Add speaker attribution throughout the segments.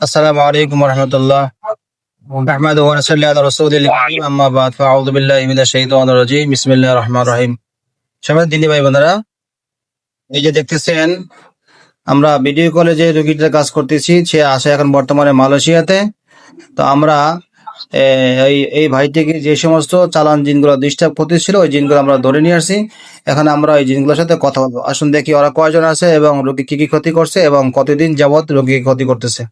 Speaker 1: السلام عليكم ورحمة الله نحمده ونصلي على رسول الله أما بعد فأعوذ بالله من الشيطان الرجيم بسم الله الرحمن الرحيم সবাই দিনী ভাই বোনেরা এই যে দেখতেছেন আমরা ভিডিও কলে যে রোগীটার কাজ করতেছি সে আসে এখন বর্তমানে মালয়েশিয়াতে তো আমরা এ, এই এই ভাইটিকে যে সমস্ত চালান জিনগুলো ডিস্টার্ব করতেছিল ওই জিনগুলো আমরা ধরে নিয়ে আসছি এখন আমরা ওই জিনগুলোর সাথে কথা বলবো আসুন দেখি ওরা কয়জন আছে এবং রোগী কি কি ক্ষতি করছে এবং কতদিন যাবত রোগী ক্ষতি করতেছে এই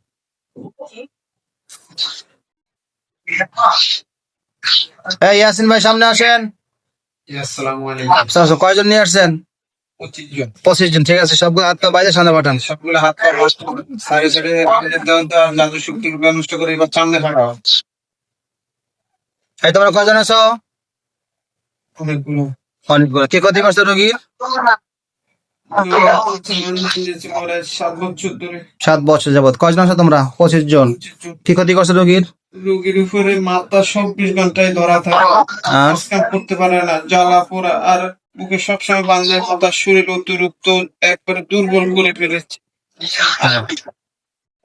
Speaker 1: ইয়াসিন ভাই সামনে আসেন। আচ্ছা, আচ্ছা, কয়জন নিয়ে আসছেন?
Speaker 2: পঁচিশ জন।
Speaker 1: ঠিক আছে সবগুলো হাত পা বাইরে সামনে পাঠান।
Speaker 2: সবগুলো হাত পা শক্তি নষ্ট করে এবার সামনে
Speaker 1: এই তোমরা কয়জন আছো?
Speaker 2: অনেকগুলো।
Speaker 1: অনেকগুলো। কি ক্ষতি করছে রোগী?
Speaker 2: সাত বছর
Speaker 1: যাবত কয়জন আছো তোমরা? পঁচিশ জন। কি ক্ষতি করছে রোগীর?
Speaker 2: রোগীর উপরে মাথা চব্বিশ ঘন্টায় ধরা থাকে।
Speaker 1: আর?
Speaker 2: করতে পারে না জ্বালা পোড়া। আর বুকে সবসময় বাঁধলে মাথার শরীর অতিরিক্ত একবারে দুর্বল করে ফেলেছে।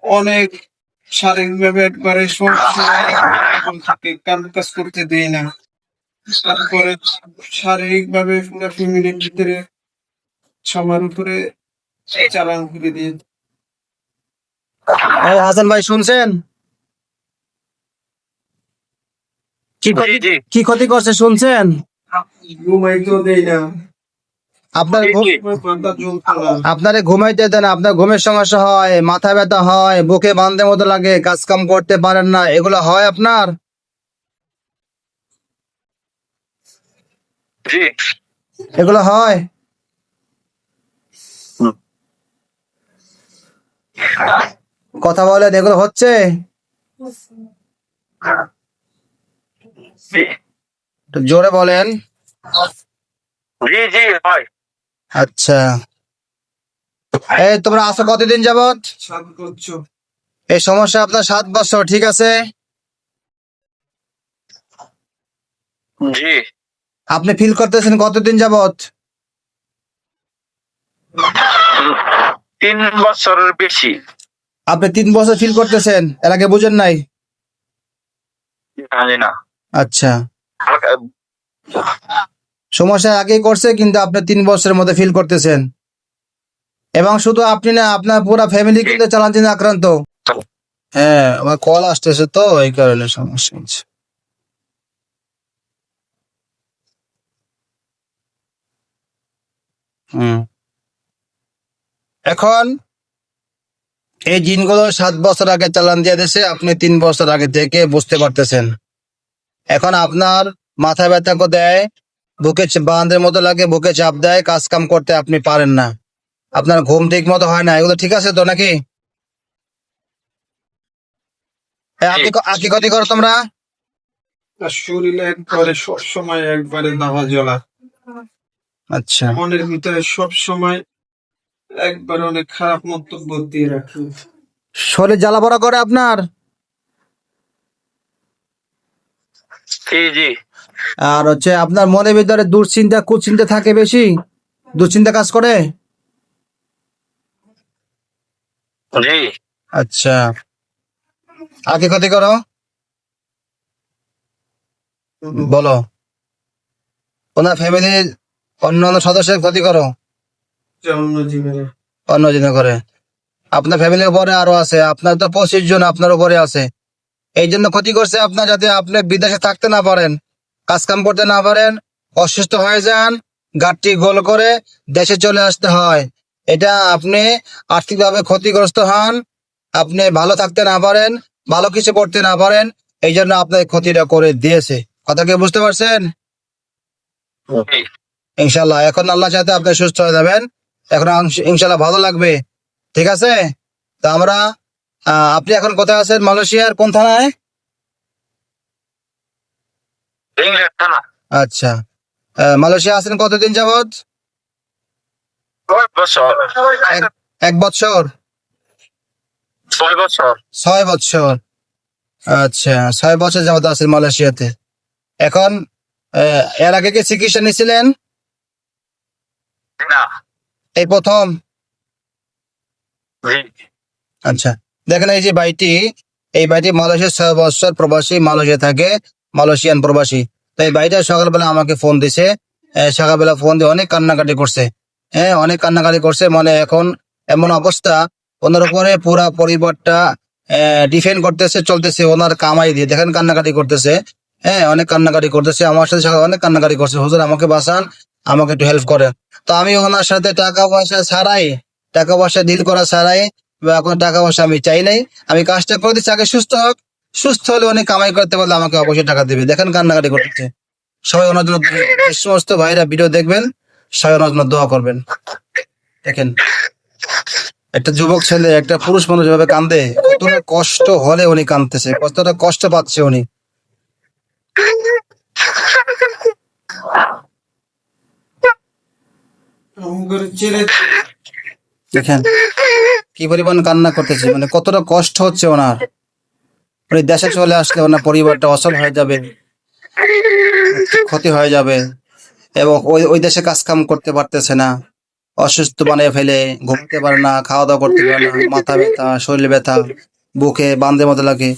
Speaker 2: অনেক শারীরিক ভাবে একবারে কাম কাজ করতে দেয় না। তারপরে শারীরিক ভাবে পুরো ফ্যামিলির ভিতরে সবার উপরে চালান করে দিয়ে
Speaker 1: হাসান ভাই শুনছেন? কি ক্ষতি করছে শুনছেন? আপনার আপনারে ঘুমাইতে দেন আপনার ঘুমের সমস্যা হয় মাথা ব্যথা হয় বুকে বাঁধতে মতো লাগে কাজ কাম করতে পারেন না এগুলো হয় আপনার? এগুলো হয়? কথা বলে এগুলো হচ্ছে? জোরে বলেন।
Speaker 3: জি জি হয়।
Speaker 1: আচ্ছা। এই তোমরা আসো কতদিন যাবত এই সমস্যা আপনার সাত বছর ঠিক আছে?
Speaker 3: জি।
Speaker 1: আপনি ফিল করতেছেন কতদিন যাবত
Speaker 3: তিন বছরের বেশি।
Speaker 1: আপনি তিন বছর ফিল করতেছেন? এর আগে বুঝেন নাই?
Speaker 3: জানি না।
Speaker 1: আচ্ছা। সমস্যা আগেই করছে কিন্তু আপনি তিন বছরের মধ্যে ফিল করতেছেন। এবং শুধু আপনি না আপনার পুরো ফ্যামিলি কিন্তু চালান্তিন আক্রান্ত। হ্যাঁ আমার কল আসতেছে তো এই কারণে সমস্যা হচ্ছে। হুম। এখন এই জিনগুলো সাত বছর আগে চালান দিয়ে দিয়েছে আপনি তিন বছর আগে থেকে বুঝতে পারতেছেন। এখন আপনার মাথা ব্যথা দেয় বুকে বাঁধের মতো লাগে বুকে চাপ দেয় কাজ কাম করতে আপনি পারেন না। আপনার ঘুম ঠিক মতো হয় না এগুলো ঠিক আছে তো নাকি? করো তোমরা?
Speaker 2: তার শরীরে একবারে সবসময় একবারে দাওয়া জ্বলা
Speaker 1: আচ্ছা।
Speaker 2: মনের ভিতরে সব সময় একবার অনেক খারাপ মন্তব্য দিয়ে রাখি।
Speaker 1: শরীর জ্বালা পড়া করে আপনার?
Speaker 3: জি জি।
Speaker 1: আর হচ্ছে আপনার মনের ভিতরে দুশ্চিন্তা কুচিন্তা থাকে বেশি? দুশ্চিন্তা কাজ করে?
Speaker 3: জি।
Speaker 1: আচ্ছা। কি ক্ষতি করো? বলো। ওনার ফ্যামিলির অন্য অন্য সদস্যের ক্ষতি করো?
Speaker 2: অন্য
Speaker 1: জন করে আপনার ফ্যামিলির উপরে আরও আছে আপনার তো পঁচিশ জন আপনার উপরে আছে। এই জন্য ক্ষতি করছে আপনার যাতে আপনি বিদেশে থাকতে না পারেন কাজ কাম করতে না পারেন অসুস্থ হয়ে যান গাঠটি গোল করে দেশে চলে আসতে হয়। এটা আপনি আর্থিকভাবে ক্ষতিগ্রস্ত হন আপনি ভালো থাকতে না পারেন ভালো কিছু করতে না পারেন এই জন্য আপনার ক্ষতিটা করে দিয়েছে। কথা কি বুঝতে পারছেন?
Speaker 3: জি।
Speaker 1: ইনশাল্লাহ এখন আল্লাহ চাইতে আপনি সুস্থ হয়ে যাবেন। এখন ইনশাল্লাহ ভালো লাগবে। ঠিক আছে? তো আমরা আপনি এখন কোথায় আছেন? মালয়েশিয়ার কোন থানায়? আচ্ছা। মালয়েশিয়া আছেন কতদিন
Speaker 3: বছর।
Speaker 1: এক বছর?
Speaker 3: ছয় বছর।
Speaker 1: আচ্ছা ছয় বছর যাবত আছেন মালয়েশিয়াতে। এখন এর আগে কি চিকিৎসা নিয়েছিলেন
Speaker 3: না।
Speaker 1: এই প্রথম। আচ্ছা দেখেন এই যে ভাইটি এই ভাইটি মালয়েশিয়ার ছয় বছর প্রবাসী মালয়েশিয়া থাকে মালয়েশিয়ান প্রবাসী। তো এই ভাইটা সকালবেলা আমাকে ফোন দিছে সকালবেলা ফোন দিয়ে অনেক কান্নাকাটি করছে হ্যাঁ অনেক কান্নাকাটি করছে মানে এখন এমন অবস্থা ওনার উপরে পুরা পরিবারটা ডিফেন্ড করতেছে চলতেছে ওনার কামাই দিয়ে। দেখেন কান্নাকাটি করতেছে হ্যাঁ অনেক কান্নাকাটি করতেছে আমার সাথে সকালে অনেক কান্নাকাটি করছে। হুজুর আমাকে বাঁচান আমাকে একটু হেল্প করেন। তো আমি ওনার সাথে টাকা পয়সা ছাড়াই, টাকা পয়সা ডিল করা ছাড়াই, বা কোনো টাকা পয়সা আমি চাই নাই। আমি কাজটা করে দিচ্ছি, আগে সুস্থ হোক। সুস্থ হলে অনেক কামাই করতে পারলে আমাকে অবশ্যই টাকা দেবে। দেখেন কান্নাকাটি করতেছে সবাই ওনার জন্য সমস্ত ভাইরা ভিডিও দেখবেন, সবাই ওনার জন্য দোয়া করবেন। দেখেন, একটা যুবক ছেলে, একটা পুরুষ মানুষ ভাবে কান্দে, কতটা কষ্ট হলে উনি কান্দতেছে কতটা কষ্ট পাচ্ছে উনি। দেখেন, কি পরিমাণ কান্না করতেছে মানে কতটা কষ্ট হচ্ছে ওনার। দেশে চলে আসলে ওনার পরিবারটা অসল হয়ে যাবে ক্ষতি হয়ে যাবে, এবং ওই ওই দেশে কাজ কাম করতে পারতেছে না, অসুস্থ বানিয়ে ফেলে, ঘুমতে পারে না খাওয়া দাওয়া করতে পারে না, মাথা ব্যথা, শরীর ব্যথা, বুকে বান্ধে মতো লাগে।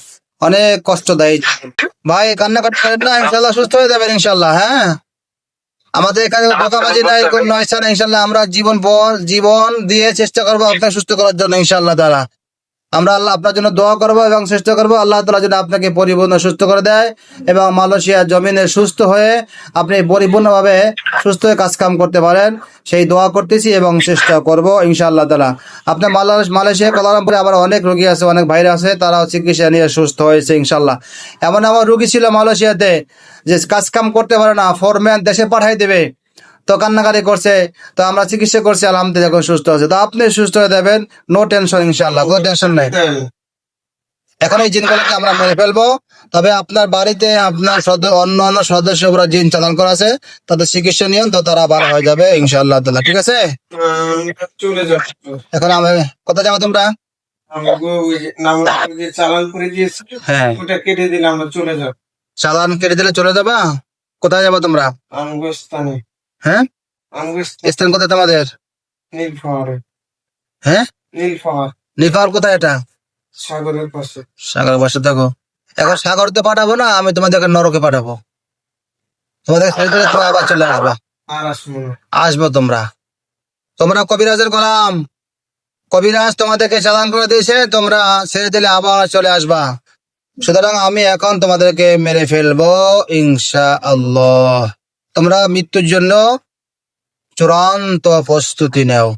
Speaker 1: অনেক কষ্ট দেয়। ভাই কান্নাকাটি করেন না ইনশাল্লাহ সুস্থ হয়ে যাবেন ইনশাল্লাহ হ্যাঁ? আমাদের এখানে ধোকাবাজি নাই কোন নয় ইনশাল্লাহ আমরা জীবন পর জীবন দিয়ে চেষ্টা করব আপনাকে সুস্থ করার জন্য ইনশাল্লাহ তারা আমরা আল্লাহ আপনার জন্য দোয়া করব এবং চেষ্টা করব। আল্লাহ তালা যেন আপনাকে পরিপূর্ণ সুস্থ করে দেয় এবং মালয়েশিয়া জমিনে সুস্থ হয়ে আপনি পরিপূর্ণভাবে সুস্থ হয়ে কাজ কাম করতে পারেন। সেই দোয়া করতেছি এবং চেষ্টা করব ইনশাআল্লাহ তালা। আপনার মালয়েশ মালয়েশিয়া, কলারামপুরে আবার অনেক রোগী আছে, অনেক ভাইরা আছে, তারাও চিকিৎসা নিয়ে সুস্থ হয়েছে ইনশাল্লাহ এমন আমার রোগী ছিল মালয়েশিয়াতে যে কাজ কাম করতে পারে না, ফোরম্যান দেশে পাঠাই দেবে। তো কান্নাকারি করছে তো আমরা চিকিৎসা করছি আলহামদুলিল্লাহ এখন সুস্থ আছে। তো আপনি সুস্থ হয়ে দেবেন নো টেনশন ইনশাল্লাহ কোনো টেনশন নাই। এখন এই জিনগুলোকে আমরা মেরে ফেলব তবে আপনার বাড়িতে আপনার অন্য অন্য সদস্যরা জিন চালান করা আছে তাদের চিকিৎসা নিয়ন তো তারা ভালো হয়ে যাবে ইনশাল্লাহ তাআলা ঠিক আছে? এখন আমি কোথায় যাব তোমরা?
Speaker 2: চালান করে দিয়েছে
Speaker 1: হ্যাঁ।
Speaker 2: ওটা কেটে দিলে আমরা চলে যাব।
Speaker 1: চালান কেটে দিলে চলে যাবা? কোথায় যাব তোমরা? হ্যাঁ? স্থান কোথায় তোমাদের? হ্যাঁ?
Speaker 2: নীল পাহাড়
Speaker 1: নিফার কোথায় এটা?
Speaker 2: সাগরের পাশে।
Speaker 1: সাগর বসে থাকো এখন সাগরতে পাঠাবো না আমি তোমাদেরকে নরকে পাঠাবো। তোমাদের আবার চলে আসবা।
Speaker 2: আসব
Speaker 1: আসব তোমরা। তোমরা কবিরাজের গোলাম। কবিরাজ তোমাদেরকে চালান করে দিয়েছে তোমরা ছেড়ে দিলে আবার চলে আসবা। সুতরাং আমি এখন তোমাদেরকে মেরে ফেলব ইনশা আল্লাহ তোমরা মৃত্যুর জন্য চূড়ান্ত প্রস্তুতি নেও।